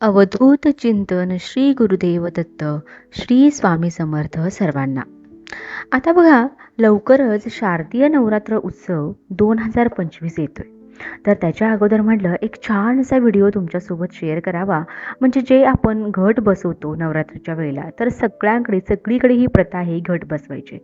अवधूत चिंतन श्री गुरुदेव दत्त श्री स्वामी समर्थ सर्वांना. आता बघा लवकरच शारदीय नवरात्र उत्सव दोन हजार पंचवीस येतोय. तर त्याच्या अगोदर म्हटलं एक छान असा व्हिडिओ तुमच्यासोबत शेअर करावा. म्हणजे जे आपण घट बसवतो नवरात्रीच्या वेळेला तर सगळ्यांकडे सगळीकडे ही प्रथा आहे घट बसवायची.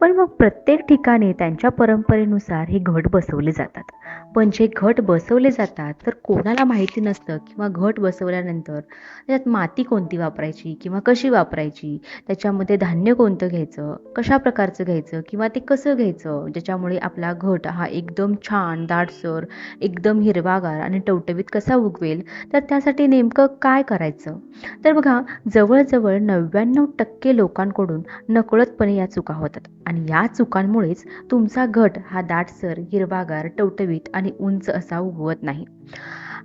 पण मग प्रत्येक ठिकाणी त्यांच्या परंपरेनुसार हे घट बसवले जातात. पण जे घट बसवले जातात तर कोणाला माहिती नसतं किंवा घट बसवल्यानंतर त्यात माती कोणती वापरायची किंवा कशी वापरायची त्याच्यामध्ये धान्य कोणतं घ्यायचं कशा प्रकारचं घ्यायचं किंवा ते कसं घ्यायचं ज्याच्यामुळे आपला घट हा एकदम छान दाटसर एकदम हिरवागार आणि टवटवीत कसा उगवेल तर त्यासाठी नेमकं काय करायचं? तर बघा जवळजवळ नव्याण्णव टक्के लोकांकडून नकळतपणे या चुका होतात. आणि या चुकांमुळेच तुमचा घट हा दाटसर हिरवागार टवटवीत आणि उंच असा उगवत नाही.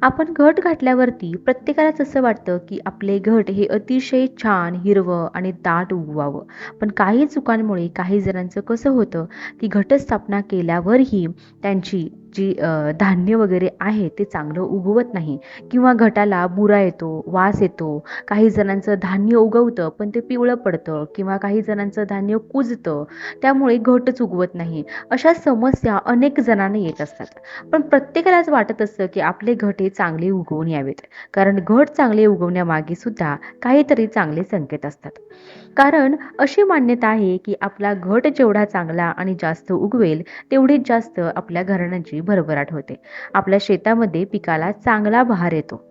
आपण घट घातल्यावरती प्रत्येकालाच असं वाटतं की आपले घट हे अतिशय छान हिरवं आणि दाट उगवावं. पण काही चुकांमुळे काही जणांचं कसं होतं की घटस्थापना केल्यावरही त्यांची जी धान्य वगैरे आहे ते चांगलं उगवत नाही किंवा घटाला बुरा येतो वास येतो काही जणांचं धान्य उगवतं पण ते पिवळं पडतं किंवा काही जणांचं धान्य कुजतं त्यामुळे घटच उगवत नाही. अशा समस्या अनेक जणांना येत असतात. पण प्रत्येकालाच वाटत असतं की आपले घट हे चांगले उगवून यावेत. कारण घट चांगले उगवण्यामागे सुद्धा काहीतरी चांगले संकेत असतात. कारण अशी मान्यता आहे की आपला घट जेवढा चांगला आणि जास्त उगवेल तेवढीच जास्त आपल्या घराण्याची भरभराट होते. आपल्या शेतामध्ये पिकाला चांगला बहार येतो.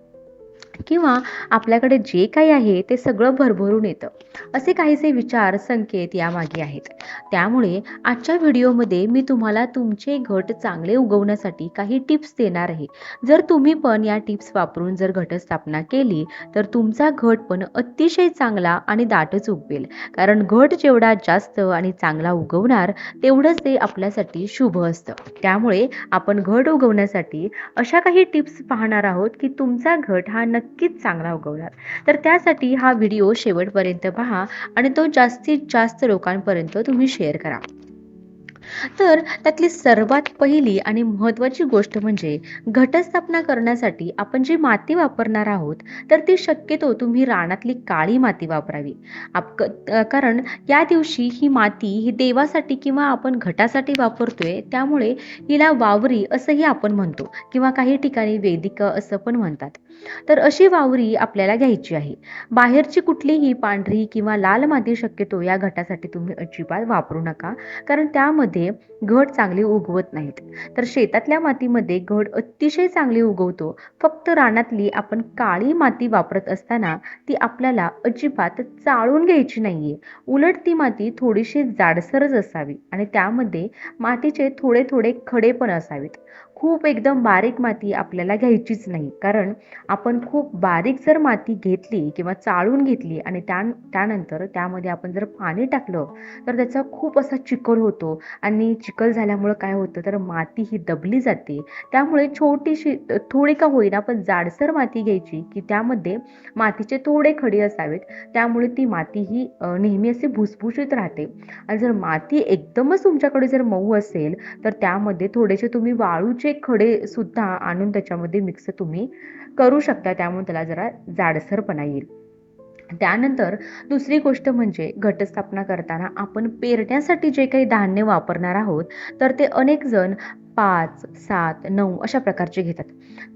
किंवा आपल्याकडे जे काही आहे ते सगळं भरभरून येतं. असे काहीसे विचार संकेत यामागे आहेत. त्यामुळे आजच्या व्हिडिओमध्ये मी तुम्हाला तुमचे घट चांगले उगवण्यासाठी काही टिप्स देणार आहे. जर तुम्ही पण या टिप्स वापरून जर घटस्थापना केली तर तुमचा घट पण अतिशय चांगला आणि दाटच उगवेल. कारण घट जेवढा जास्त आणि चांगला उगवणार तेवढंच ते आपल्यासाठी शुभ असतं. त्यामुळे आपण घट उगवण्यासाठी अशा काही टिप्स पाहणार आहोत की तुमचा घट हा नक्की नक्कीच चांगला उगवणार. तर त्यासाठी हा व्हिडिओ शेवटपर्यंत पहा आणि तो जास्तीत जास्त लोकांपर्यंत तुम्ही शेअर करा. तर त्यातली सर्वात पहिली आणि महत्त्वाची गोष्ट म्हणजे घटस्थापना करण्यासाठी आपण जी माती वापरणार आहोत तर ती शक्यतो तुम्ही रानातली काळी माती वापरावी. आप कारण या दिवशी ही माती ही देवासाठी किंवा आपण घटासाठी वापरतोय त्यामुळे हिला वावरी असंही आपण म्हणतो किंवा काही ठिकाणी वेदिका असं पण म्हणतात. तर अशी वावरी आपल्याला घ्यायची आहे. बाहेरची कुठलीही पांढरी किंवा लाल माती शक्यतो या घटासाठी तुम्ही अजिबात वापरू नका कारण त्यामध्ये घट चांगली उगवत नाहीत. तर शेतातल्या मातीमध्ये घट अतिशय चांगली उगवतो. फक्त रानातली आपण काळी माती वापरत असताना ती आपल्याला अजिबात चाळून घ्यायची नाहीये. उलट ती माती थोडीशी जाडसरच असावी आणि त्यामध्ये मातीचे थोडे थोडे खडे पण असावेत. खूप एकदम बारीक माती आपल्याला घ्यायचीच नाही. कारण आपण खूप बारीक जर माती घेतली किंवा चाळून घेतली आणि त्या त्यानंतर त्यामध्ये आपण जर पाणी टाकलं तर त्याचा खूप असा चिखल होतो. आणि चिखल झाल्यामुळं काय होतं तर माती ही दबली जाते. त्यामुळे छोटीशी थोडी का होईना पण जाडसर माती घ्यायची की त्यामध्ये मातीचे थोडे खडे असावेत. त्यामुळे ती माती ही नेहमी अशी भुसभुशीत राहते. आणि जर माती एकदमच तुमच्याकडे जर मऊ असेल तर त्यामध्ये थोडेसे तुम्ही वाळूचे खडे सुद्धा आणून त्याच्यामध्ये मिक्स तुम्ही करू शकता. त्यामुळे त्याला जरा जाडसरपणा येईल. त्यानंतर दुसरी गोष्ट म्हणजे घटस्थापना करताना आपण पेरण्यासाठी जे काही धान्य वापरणार आहोत तर ते अनेक जण पाच सात नऊ अशा प्रकारचे घेतात.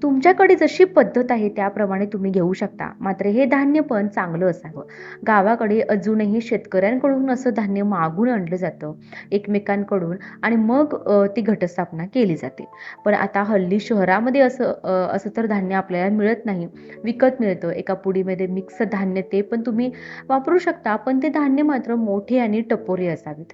तुमच्याकडे जशी पद्धत आहे त्याप्रमाणे तुम्ही घेऊ शकता. मात्र हे धान्य पण चांगलं असावं. गावाकडे अजूनही शेतकऱ्यांकडून असं धान्य मागून आणलं जातं. एकमेकांकडून आणि मग ती घटस्थापना केली जाते. पण आता हल्ली शहरामध्ये असं असं तर धान्य आपल्याला मिळत नाही. विकत मिळतं. एका पुडीमध्ये मिक्स धान्य ते पण तुम्ही वापरू शकता. पण ते धान्य मात्र मोठे आणि टपोरे असावेत.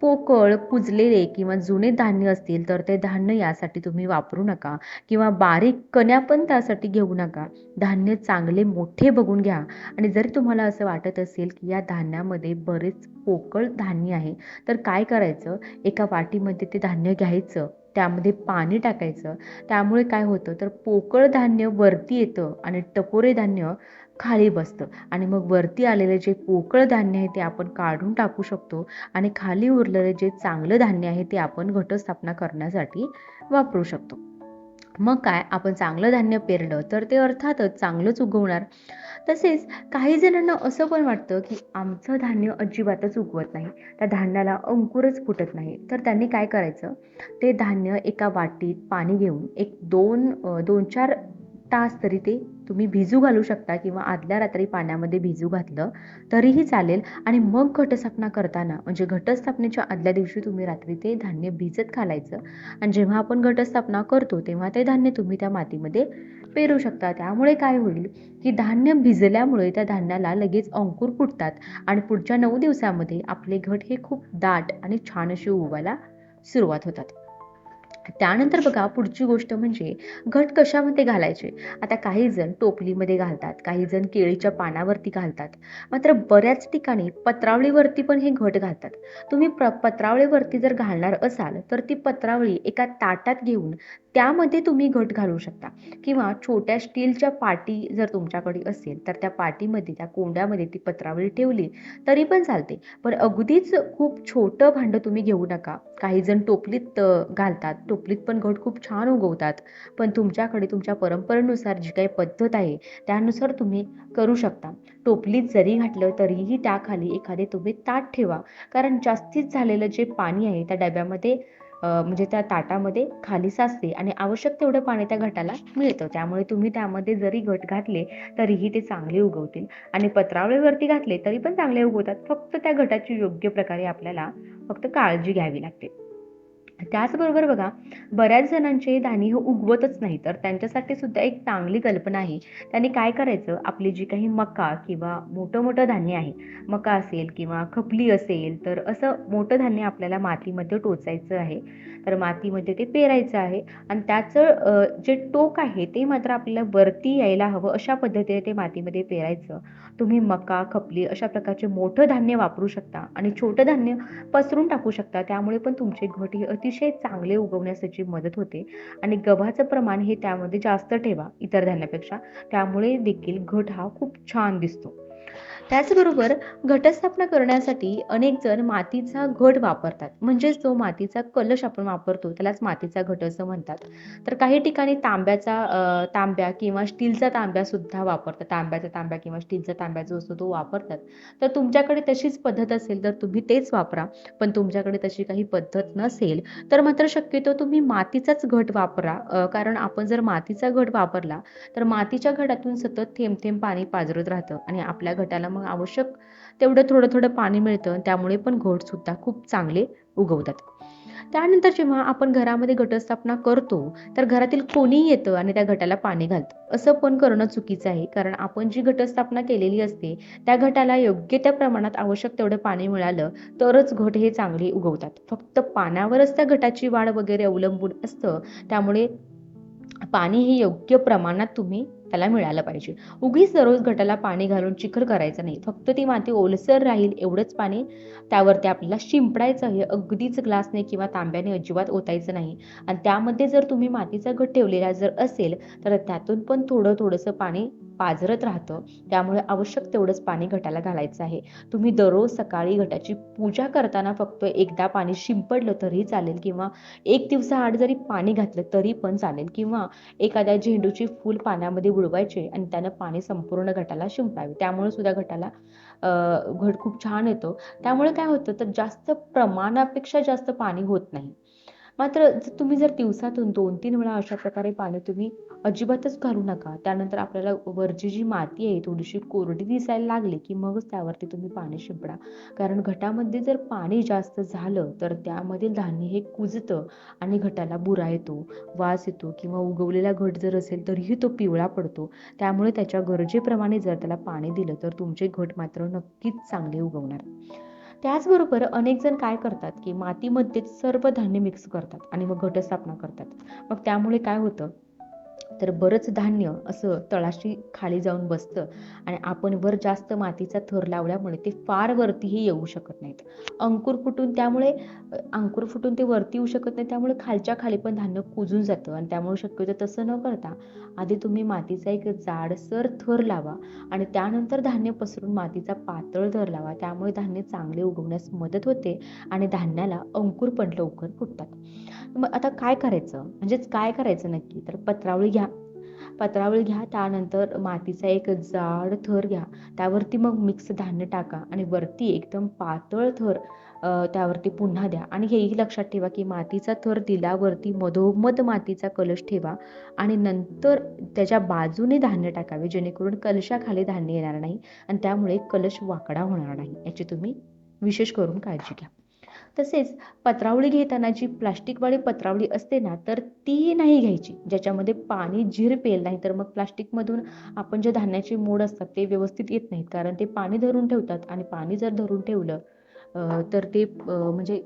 पोकळ कुजलेले किंवा जुने धान्य असतील तर ते धान्य यासाठी तुम्ही वापरू नका किंवा बारीक कण्या पण त्यासाठी घेऊ नका. धान्य चांगले मोठे बघून घ्या. आणि जर तुम्हाला असं वाटत असेल की या धान्यामध्ये बरेच पोकळ धान्य आहे तर काय करायचं? एका वाटीमध्ये ते धान्य घ्यायचं त्यामध्ये पाणी टाकायचं. त्यामुळे काय होतं? तर पोकळ धान्य वरती येतं आणि टपोरे धान्य खाली बसतं. आणि मग वरती आलेले जे पोकळ धान्य आहे ते आपण काढून टाकू शकतो. आणि खाली उरलेले जे चांगलं धान्य आहे ते आपण घटस्थापना करण्यासाठी वापरू शकतो. मग काय? आपण चांगलं धान्य पेरलं तर ते अर्थातच चांगलंच उगवणार. तसेच काही जणांना असं पण वाटतं की आमचं धान्य अजिबातच उगवत नाही. त्या धान्याला अंकुरच फुटत नाही. तर त्यांनी काय करायचं? ते धान्य एका वाटीत पाणी घेऊन एक दोन दोन चार तास तरी ते तुम्ही भिजू घालू शकता किंवा आदल्या रात्री पाण्यामध्ये भिजू घातलं तरीही चालेल. आणि मग घटस्थापना करताना म्हणजे घटस्थापनेच्या आदल्या दिवशी तुम्ही रात्री ते धान्य भिजत घालायचं. आणि जेव्हा आपण घटस्थापना करतो तेव्हा ते धान्य तुम्ही त्या मातीमध्ये पेरू शकता. त्यामुळे काय होईल की धान्य भिजल्यामुळे त्या धान्याला लगेच अंकुर फुटतात आणि पुढच्या नऊ दिवसामध्ये आपले घट हे खूप दाट आणि छान असे उगवायला सुरुवात होतात. त्यानंतर बघा पुढची गोष्ट म्हणजे घट कशामध्ये घालायचे? आता काही जण टोपलीमध्ये घालतात काही जण केळीच्या पानावरती घालतात. मात्र बऱ्याच ठिकाणी पत्रावळीवरती पण हे घट घालतात. तुम्ही प्र पत्रावळीवरती जर घालणार असाल तर ती पत्रावळी एका ताटात घेऊन त्यामध्ये तुम्ही घट घालू शकता. किंवा छोट्या स्टीलच्या पाटी जर तुमच्याकडे असेल तर त्या पाटीमध्ये त्या कोंड्यामध्ये ती पत्रावळी ठेवली तरी पण चालते. पण अगदीच खूप छोटं भांडं तुम्ही घेऊ नका. काही जण टोपलीत घालतात. टोपलीत पण घट खूप छान उगवतात. पण तुमच्याकडे तुमच्या परंपरेनुसार जी काही पद्धत आहे त्यानुसार तुम्ही करू शकता. टोपलीत जरी घातलं तरीही त्याखाली एखादे तुम्ही ताट ठेवा. कारण जास्तीत झालेलं जे पाणी आहे त्या डब्यामध्ये म्हणजे त्या ताटामध्ये खाली साचते आणि आवश्यक तेवढं पाणी त्या घटाला मिळतं. त्यामुळे तुम्ही त्यामध्ये जरी घट घातले तरीही ते चांगले उगवतील. आणि पत्रावळीवरती घातले तरी पण चांगले उगवतात. फक्त त्या घटाची योग्य प्रकारे आपल्याला फक्त काळजी घ्यावी लागते. त्याचबरोबर बघा बऱ्याच जणांचे धान्य हे उगवतच नाही. तर त्यांच्यासाठी सुद्धा एक चांगली कल्पना आहे. त्यांनी काय करायचं? आपली जी काही मका किंवा मोठं मोठं धान्य आहे मका असेल किंवा खपली असेल तर असं मोठं धान्य आपल्याला मातीमध्ये टोचायचं आहे. तर मातीमध्ये ते पेरायचं आहे आणि त्याचं जे टोक आहे ते मात्र आपल्याला वरती यायला हवं अशा पद्धतीने ते मातीमध्ये पेरायचं. तुम्ही मका खपली अशा प्रकारचे मोठं धान्य वापरू शकता आणि छोटं धान्य पसरून टाकू शकता. त्यामुळे पण तुमचे घट हे अतिशय चांगले उगवण्यासाठी मदत होते. आणि गव्हाचं प्रमाण हे त्यामध्ये जास्त ठेवा इतर धान्यापेक्षा. त्यामुळे देखील घट हा खूप छान दिसतो. त्याचबरोबर घटस्थापना करण्यासाठी अनेक जण मातीचा घट वापरतात. म्हणजेच जो मातीचा कलश आपण वापरतो त्यालाच मातीचा घट असं म्हणतात. तर काही ठिकाणी तांब्याचा तांब्या किंवा स्टीलचा तांब्या सुद्धा वापरतात. तांब्याचा तांब्या किंवा स्टीलचा तांब्या जो असतो तो वापरतात. तर तुमच्याकडे तशीच पद्धत असेल तर तुम्ही तेच वापरा. पण तुमच्याकडे तशी काही पद्धत नसेल तर मात्र शक्यतो तुम्ही मातीचाच घट वापरा. कारण आपण जर मातीचा घट वापरला तर मातीच्या घटातून सतत थेंब थेंब पाणी पाजरत राहतं आणि आपल्या घटाला मग आवश्यक तेवढं थोडं थोडं पाणी मिळतं. त्यामुळे पण सुद्धा खूप चांगले उगवतात. त्यानंतर जेव्हा आपण घरामध्ये घटस्थापना करतो तर घरातील कोणीही येतं आणि त्या घटाला पाणी घालतं. असं पण करणं चुकीचं आहे. कारण आपण जी घटस्थापना केलेली असते त्या घटाला योग्य त्या प्रमाणात आवश्यक तेवढं पाणी मिळालं तरच घट हे चांगले उगवतात. फक्त पाण्यावरच त्या घटाची वाढ वगैरे अवलंबून असतं. त्यामुळे पाणी हे योग्य प्रमाणात तुम्ही त्याला मिळालं पाहिजे. उगीच दररोज गटाला पाणी घालून चिखल करायचं नाही. फक्त ती माती ओलसर राहील एवढंच पाणी त्यावरती आपल्याला शिंपडायचं आहे. अगदीच ग्लासने किंवा तांब्याने अजिबात ओतायचं नाही. आणि त्यामध्ये जर तुम्ही मातीचा घट ठेवलेला जर असेल तर त्यातून पण थोडं थोडंसं पाणी पाजरत राहतं त्यामुळे आवश्यक तेवढंच पाणी घटाला घालायचं आहे. तुम्ही दररोज सकाळी घटाची पूजा करताना फक्त एकदा पाणी शिंपडलं तरी चालेल किंवा एक दिवसाआड जरी पाणी घातलं तरी पण चालेल किंवा एखाद्या झेंडूची फूल पाण्यामध्ये बुडवायचे आणि त्यानं पाणी संपूर्ण घटाला शिंपडावे. त्यामुळे सुद्धा घटाला घट खूप छान येतो. त्यामुळे काय होतं तर जास्त प्रमाणापेक्षा जास्त पाणी होत नाही. मात्र तुम्ही जर दिवसातून दोन तीन वेळा अशा प्रकारे पाणी तुम्ही अजिबातच घालू नका. त्यानंतर आपल्याला वरची जी माती आहे थोडीशी कोरडी दिसायला लागली की मगच त्यावरती तुम्ही पाणी शिंपडा. कारण घटामध्ये जर पाणी जास्त झालं तर त्यामधील धान्य हे कुजतं आणि घटाला बुरा येतो वास येतो किंवा उगवलेला घट जर असेल तरीही तो पिवळा पडतो. त्यामुळे त्याच्या गरजेप्रमाणे जर त्याला पाणी दिलं तर तुमचे घट मात्र नक्कीच चांगले उगवणार. त्याचबरोबर अनेक जण काय करतात की मातीमध्ये सर्व धान्य मिक्स करतात आणि मग घटस्थापना करतात. मग त्यामुळे काय होतं? तर बरंच धान्य असं तळाशी खाली जाऊन बसतं आणि आपण वर जास्त मातीचा थर लावल्यामुळे ते फार वरतीही येऊ शकत नाहीत. अंकुर फुटून त्यामुळे अंकुर फुटून ते वरती येऊ शकत नाही त्यामुळे खालच्या खाली पण धान्य कुजून जातं आणि त्यामुळे शक्यतो तसं न करता आधी तुम्ही मातीचा एक जाडसर थर लावा आणि त्यानंतर धान्य पसरून मातीचा पातळ थर लावा. त्यामुळे धान्य चांगले उगवण्यास मदत होते आणि धान्याला अंकुर पण लवकर फुटतात. मग आता काय करायचं? म्हणजेच काय करायचं नक्की? तर पत्रावळी घ्या. पत्रावळी घ्या त्यानंतर मातीचा एक जाड थर घ्या. त्यावरती मग मिक्स धान्य टाका आणि वरती एकदम पातळ थर त्यावरती पुन्हा द्या. आणि हेही लक्षात ठेवा की मातीचा थर दिल्यावरती मधोमध मातीचा कलश ठेवा आणि नंतर त्याच्या बाजूने धान्य टाकावे जेणेकरून कलशाखाली धान्य येणार नाही आणि त्यामुळे कलश वाकडा होणार नाही. याची तुम्ही विशेष करून काळजी घ्या. तसेच पत्रावळी घेताना जी प्लास्टिकवाली पत्रावळी असते ना तर ती नाही घ्यायची. ज्याच्यामध्ये पाणी झिरपेल नाही तर मग प्लास्टिकमधून आपण जे धान्याचे मोड असतात ते व्यवस्थित येत नाहीत. कारण ते पाणी धरून ठेवतात आणि पाणी जर धरून ठेवलं तर ते म्हणजे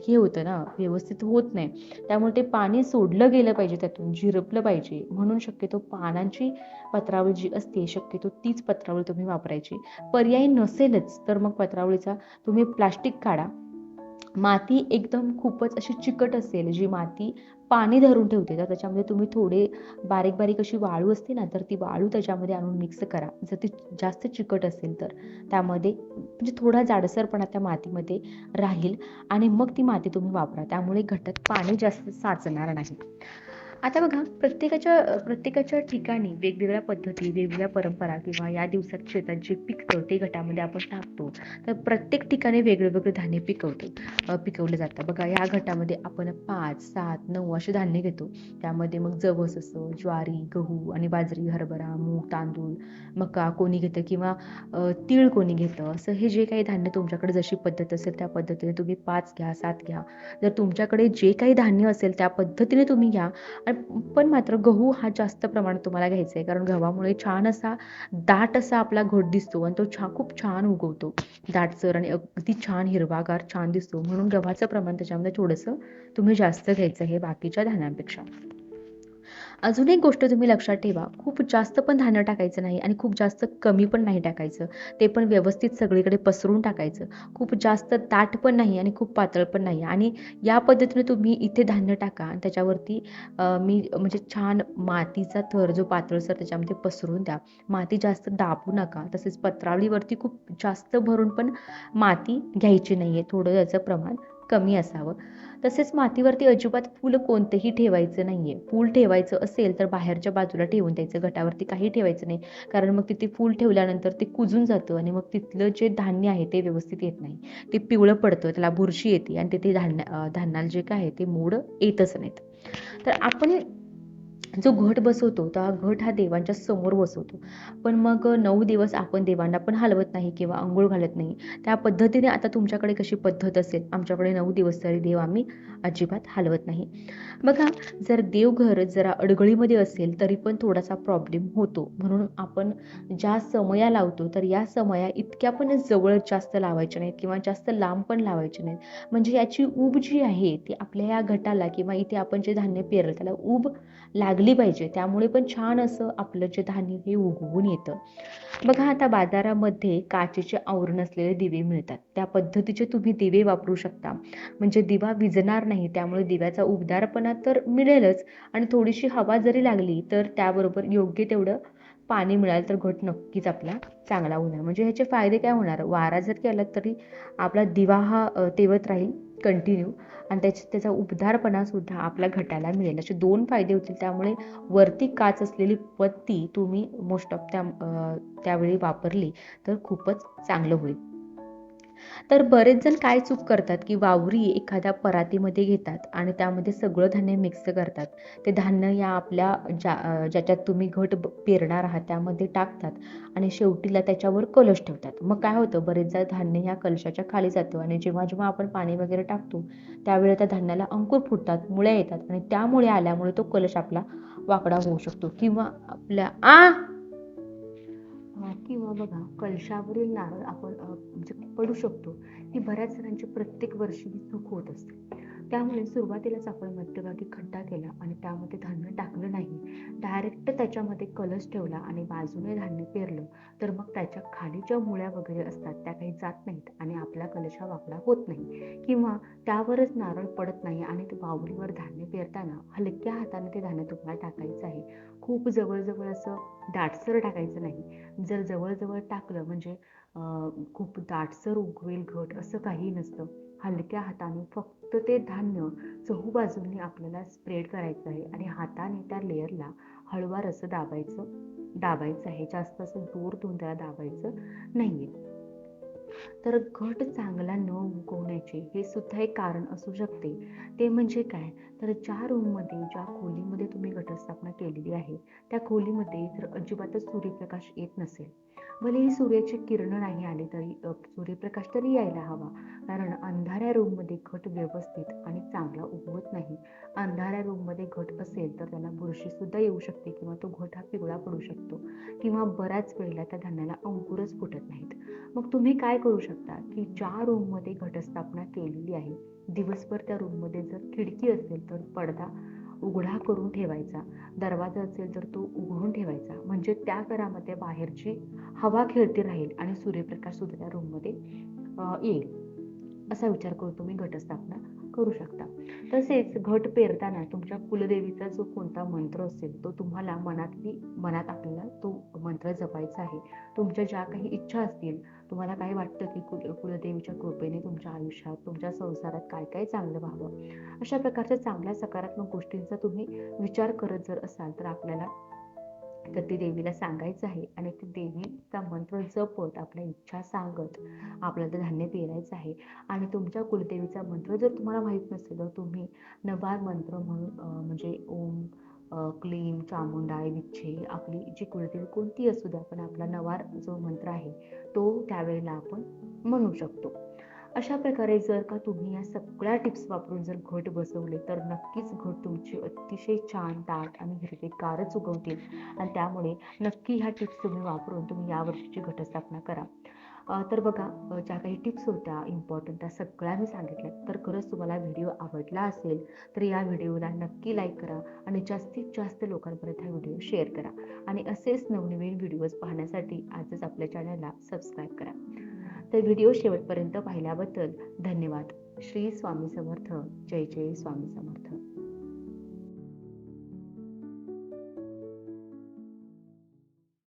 हे होतं ना व्यवस्थित होत नाही. त्यामुळे ते पाणी सोडलं गेलं पाहिजे त्यातून झिरपलं पाहिजे. म्हणून शक्यतो पानांची पत्रावळी जी असते शक्यतो तीच पत्रावळी तुम्ही वापरायची. पर्याय नसेलच तर मग पत्रावळीचा तुम्ही प्लास्टिक काढा. माती एकदम खूपच अशी चिकट असेल जी माती पाणी धरून ठेवते तर त्याच्यामध्ये तुम्ही थोडे बारीक बारीक अशी वाळू असते ना तर ती वाळू त्याच्यामध्ये आणून मिक्स करा. जर ती जास्त चिकट असेल तर. त्यामध्ये म्हणजे थोडा जाडसरपणा त्या मातीमध्ये राहील आणि मग ती माती तुम्ही वापरा. त्यामुळे घटक पाणी जास्त साचणार नाही. आता बघा प्रत्येकाच्या प्रत्येकाच्या ठिकाणी वेगवेगळ्या पद्धती वेगवेगळ्या परंपरा किंवा या दिवसात शेतात जे पिकतं ते घटामध्ये आपण टाकतो. तर प्रत्येक ठिकाणी वेगळे वेगळे धान्य पिकवतो पिकवलं जातं. बघा या गटामध्ये आपण पाच सात नऊ असे धान्य घेतो. त्यामध्ये मग जवस असं ज्वारी गहू आणि बाजरी हरभरा मूग तांदूळ मका कोणी घेतं किंवा तीळ कोणी घेतं. असं हे जे काही धान्य तुमच्याकडे जशी पद्धत असेल त्या पद्धतीने तुम्ही पाच घ्या सात घ्या. जर तुमच्याकडे जे काही धान्य असेल त्या पद्धतीने तुम्ही घ्या. पण मात्र गहू हा जास्त प्रमाणात तुम्हाला घ्यायचा आहे. कारण गव्हामुळे छान असा दाट असा आपला घट दिसतो आणि तो छा खूप छान उगवतो. दाटसर आणि अगदी छान हिरवागार छान दिसतो. म्हणून गव्हाचं प्रमाण त्याच्यामध्ये थोडंसं तुम्ही जास्त घ्यायचं हे बाकीच्या धान्यांपेक्षा. अजून एक गोष्ट तुम्ही लक्षात ठेवा खूप जास्त पण धान्य टाकायचं नाही आणि खूप जास्त कमी पण नाही टाकायचं. ते पण व्यवस्थित सगळीकडे पसरून टाकायचं. खूप जास्त ताट पण नाही आणि खूप पातळ पण नाही. आणि या पद्धतीने तुम्ही इथे धान्य टाका आणि त्याच्यावरती मी म्हणजे छान मातीचा थर जो पातळसर त्याच्यामध्ये पसरून द्या. माती जास्त दाबू नका. तसेच पत्रावळीवरती खूप जास्त भरून पण माती घ्यायची नाही आहे थोडं याचं प्रमाण कमी असावं. तसेच मातीवरती अजिबात फूल कोणतंही ठेवायचं नाही आहे फूल ठेवायचं असेल तर बाहेरच्या बाजूला ठेवून द्यायचं. गटावरती काही ठेवायचं नाही. कारण मग तिथे फूल ठेवल्यानंतर ते कुजून जातं आणि मग तिथलं जे धान्य आहे ते व्यवस्थित येत नाही. ते पिवळं पडतं त्याला बुरशी येते आणि तिथे धान्य धान्याला जे काय आहे ते मोड येतच नाहीत. तर आपण जो घट बसवतो तो हा घट हा देवांच्या समोर बसवतो. पण मग नऊ दिवस आपण देवांना पण हलवत नाही किंवा अंघोळ घालत नाही. त्या पद्धतीने आता तुमच्याकडे कशी पद्धत असेल? आमच्याकडे नऊ दिवस तरी देव आम्ही अजिबात हलवत नाही. बघा जर देवघर जरा अडगळीमध्ये असेल तरी पण थोडासा प्रॉब्लेम होतो. म्हणून आपण ज्या समया लावतो तर या समया इतक्या पण जवळ जास्त लावायच्या नाहीत किंवा जास्त लांब पण लावायच्या नाहीत. म्हणजे याची ऊब जी आहे ती आपल्या या घटाला किंवा इथे आपण जे धान्य पेरलं त्याला ऊब लागली पाहिजे. त्यामुळे पण छान असं आपलं जे धान्य हे उगवून येतं. बघा आता बाजारामध्ये काचेचे आवरण असलेले दिवे मिळतात. त्या पद्धतीचे तुम्ही दिवे वापरू शकता. म्हणजे दिवा विजणार नाही त्यामुळे दिव्याचा उबदारपणा तर मिळेलच. आणि थोडीशी हवा जरी लागली तर त्याबरोबर योग्य तेवढं पाणी मिळालं तर घट नक्कीच आपला चांगला होणार. म्हणजे ह्याचे फायदे काय होणार? वारा जर केला तरी आपला दिवा हा तेवत राहील कंटिन्यू आणि त्याची त्याचा उबदारपणा सुद्धा आपल्या घटाला मिळेल. असे दोन फायदे होतील. त्यामुळे वरती काच असलेली पत्ती तुम्ही मोस्ट ऑफ त्या त्यावेळी वापरली तर खूपच चांगलं होईल. तर बरेच जण काय चूक करतात की वावरी एखाद्या परातीमध्ये घेतात आणि त्यामध्ये सगळं धान्य मिक्स करतात. ते धान्य या आपल्या ज्या ज्याच्यात तुम्ही घट पेरणार आहात त्यामध्ये टाकतात आणि शेवटीला त्याच्यावर कलश ठेवतात. मग काय होतं? बरेचदा धान्य ह्या कलशाच्या खाली जातं आणि जेव्हा जेव्हा आपण पाणी वगैरे टाकतो त्यावेळी त्या धान्याला अंकुर फुटतात मुळ्या येतात आणि त्यामुळे आल्यामुळे तो कलश आपला वाकडा होऊ शकतो किंवा आपल्या आ! किंवा बघा कलशावरील नारळ आपण म्हणजे पडू शकतो. ही बऱ्याच जणांची प्रत्येक वर्षी ही चूक होत असते. त्यामुळे सुरुवातीलाच आपण मध्यभागी खड्डा केला आणि त्यामध्ये धान्य टाकलं नाही. डायरेक्ट त्याच्यामध्ये कलश ठेवला आणि बाजूने धान्य पेरलं. तर मग त्याच्याखाली ज्या मुळ्या वगैरे असतात त्या काही जात नाहीत आणि आपला कलश हा वाकडा होत नाही. किंवा त्यावरच नारळ पडत नाही आणि ते बावलीवर धान्य पेरताना हलक्या हाताने ते धान्य तुम्हाला टाकायचं आहे. खूप जवळजवळ असं दाटसर टाकायचं नाही. जर जवळजवळ टाकलं म्हणजे खूप दाटसर उगवेल घट असं काही नसतं. हलक्या हाताने फक्त ते धान्य चहूबाजूंनी आपल्याला स्प्रेड करायचं आहे आणि हाताने त्या लेअरला हळवार असं दाबायचं दाबायचं आहे. जास्त असं दूर देऊन त्याला दाबायचं नाही तर घट चांगला न उगवण्याचे हे सुद्धा एक कारण असू शकते. ते म्हणजे काय? तर ज्या रूममध्ये ज्या खोलीमध्ये तुम्ही घटस्थापना केलेली आहे त्या खोलीमध्ये जर अजिबातच सूर्यप्रकाश येत नसेल भलेही सूर्याचे किरण नाही आले तरी सूर्यप्रकाश तरी यायला हवा. कारण अंधाऱ्या रूममध्ये घट व्यवस्थित आणि चांगला उगवत नाही. अंधाऱ्या रूममध्ये घट असेल तर त्यांना बुरशीसुद्धा येऊ शकते किंवा तो घट हा पिवळा पडू शकतो किंवा बऱ्याच वेळेला त्या धान्याला अंकुरच फुटत नाहीत. मग तुम्ही काय करू शकता की ज्या रूममध्ये घटस्थापना केलेली आहे दिवसभर त्या रूममध्ये जर खिडकी असेल तर पडदा उघडा करून ठेवायचा. दरवाजा असेल तर तो उघडून ठेवायचा. म्हणजे त्या घरामध्ये बाहेरची हवा खेळती राहील आणि सूर्यप्रकाश सुद्धा त्या रूममध्ये येईल. असा विचार करतो मी घटस्थापना. करू शकता. तसेच घट पेरताना तुमच्या कुलदेवीचा जो कोणता मंत्र असेल तो तुम्हाला मनातली मनात आपल्याला तो मंत्र जपायचा आहे. तुमच्या ज्या काही इच्छा असतील तुम्हाला काय वाटतं की कुल कुलदेवीच्या कृपेने तुमच्या आयुष्यात तुमच्या संसारात काय काय चांगलं व्हावं? अशा प्रकारच्या चांगल्या सकारात्मक गोष्टींचा तुम्ही विचार करत जर असाल तर आपल्याला तर ती देवीला सांगायचं आहे आणि ती देवीचा मंत्र जपत आपल्या इच्छा सांगत आपल्याला धान्य पेरायचं आहे. आणि तुमच्या कुलदेवीचा मंत्र जर तुम्हाला माहीत नसेल तर तुम्ही नवार मंत्र म्हणून म्हणजे ओम क्लीम चामुंडाय विच्छे आपली जी कुलदेवी कोणती असू द्या पण आपला नवार जो मंत्र आहे तो त्यावेळेला आपण म्हणू शकतो. अशा प्रकारे जर का तुम्ही या सगळ्या टिप्स वापरून जर घट बसवले तर नक्कीच घट तुमची अतिशय छान दाट आणि हिरवेगारच उगवतील. आणि त्यामुळे नक्की ह्या टिप्स तुम्ही वापरून तुम्ही यावर्षीची घटस्थापना करा. तर बघा ज्या काही टिप्स होत्या इम्पॉर्टंट त्या सगळ्या मी सांगितल्या तर खरंच तुम्हाला व्हिडिओ आवडला असेल तर या व्हिडिओला नक्की लाईक करा आणि जास्तीत जास्त लोकांपर्यंत हा व्हिडिओ शेअर करा. आणि असेच नवनवीन व्हिडिओज पाहण्यासाठी आजच आपल्या चॅनलला सबस्क्राईब करा. तर व्हिडिओ शेवटपर्यंत पाहिल्याबद्दल धन्यवाद. श्री स्वामी समर्थ. जय जय स्वामी समर्थ.